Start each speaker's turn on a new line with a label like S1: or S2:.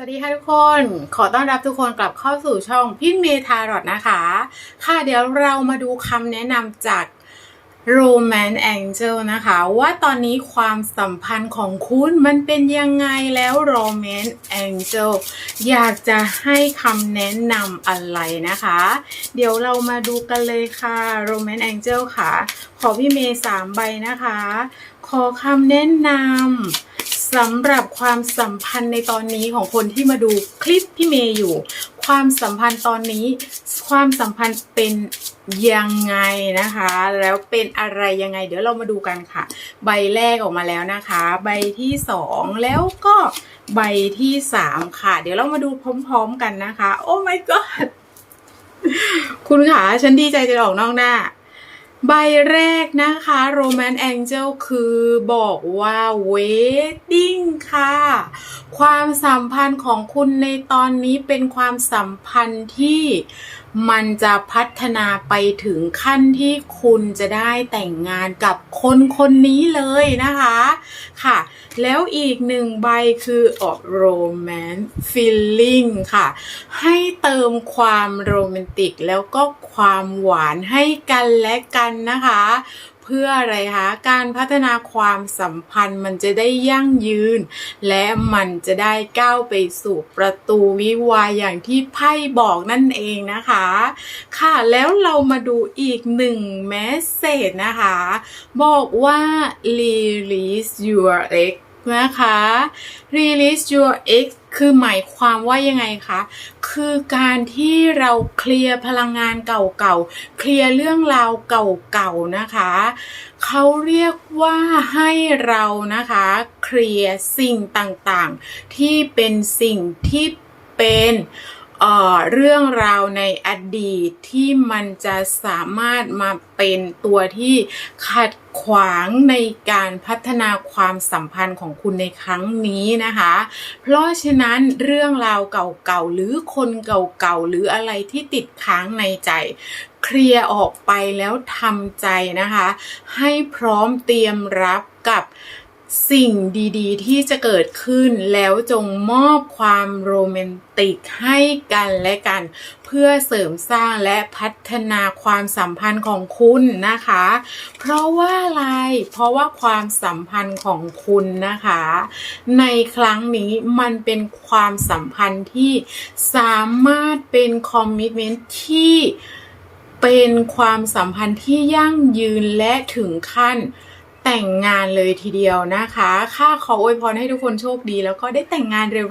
S1: สวัสดีค่ะทุกคน ขอต้อนรับทุกคนกลับเข้าสู่ช่องพี่เมทารอดนะคะ ค่ะเดี๋ยวเรามาดูคำแนะนำจาก Romance Angel นะคะ ว่าตอนนี้ความสัมพันธ์ของคุณมันเป็นยังไงแล้ว Romance Angel อยากจะให้คำแนะนำอะไรนะคะ เดี๋ยวเรามาดูกันเลยค่ะ Romance Angel ค่ะ ขอพี่เมย์สามใบนะคะ ขอคำแนะนำ สำหรับความสัมพันธ์ในตอนนี้ของคนที่มาดูคลิปพี่เมย์อยู่ ความสัมพันธ์ตอนนี้ ความสัมพันธ์เป็นยังไงนะคะ แล้วเป็นอะไรยังไง เดี๋ยวเรามาดูกันค่ะ ใบแรกออกมาแล้วนะคะ ใบที่สองแล้วก็ใบที่สามค่ะ เดี๋ยวเรามาดูพร้อม ๆ กันนะคะ โอ้ my god คุณค่ะฉันดีใจจะออกนอกหน้า ใบแรกนะคะ Romance Angel คือบอกว่า Wedding ค่ะ ความสัมพันธ์ของคุณในตอนนี้เป็นความสัมพันธ์ที่มันจะพัฒนาไปถึงขั้นที่คุณจะได้แต่งงานกับคนคนนี้เลยนะคะค่ะ แล้วอีกหนึ่งใบคือออก Romance Feeling ค่ะ ให้เติมความโรแมนติกแล้วก็ความหวานให้กันและกันนะคะ พื่ออะไรคะ การพัฒนาความสัมพันธ์มันจะได้ยั่งยืน และมันจะได้ก้าวไปสู่ประตูวิวาอย่างที่ไพ่บอกนั่นเองนะคะ ค่ะแล้วเรามาดูอีกหนึ่งแมสเซจนะคะ บอกว่า release your ex นะคะ release your ex คือหมายความว่ายังไงคะ คือการที่เราเคลียร์พลังงานเก่าๆ เคลียร์เรื่องราวเก่าๆ นะคะ เขาเรียกว่าให้เรานะคะ เคลียร์สิ่งต่างๆ ที่เป็นสิ่งที่เป็น เรื่องราวในอดีตที่มันจะสามารถมาเป็นตัวที่ขัดขวางในการพัฒนาความสัมพันธ์ของคุณในครั้งนี้นะคะ เพราะฉะนั้นเรื่องราวเก่าๆหรือคนเก่าๆหรืออะไรที่ติดค้างในใจ เคลียร์ออกไปแล้วทำใจนะคะ ให้พร้อมเตรียมรับกับ สิ่งดีๆ ที่จะเกิดขึ้นแล้วจงมอบความโรแมนติกให้กันและกัน เพื่อเสริมสร้างและพัฒนาความสัมพันธ์ของคุณนะคะ เพราะว่าอะไร เพราะว่าความสัมพันธ์ของคุณนะคะ ในครั้งนี้มันเป็นความสัมพันธ์ที่สามารถเป็นคอมมิชเมนต์ที่เป็นความสัมพันธ์ที่ยั่งยืนและถึงขั้น แต่งงานเลยทีเดียวนะคะ ค่าขออวยพรให้ทุกคนโชคดี แล้วก็ได้แต่งงานเร็ว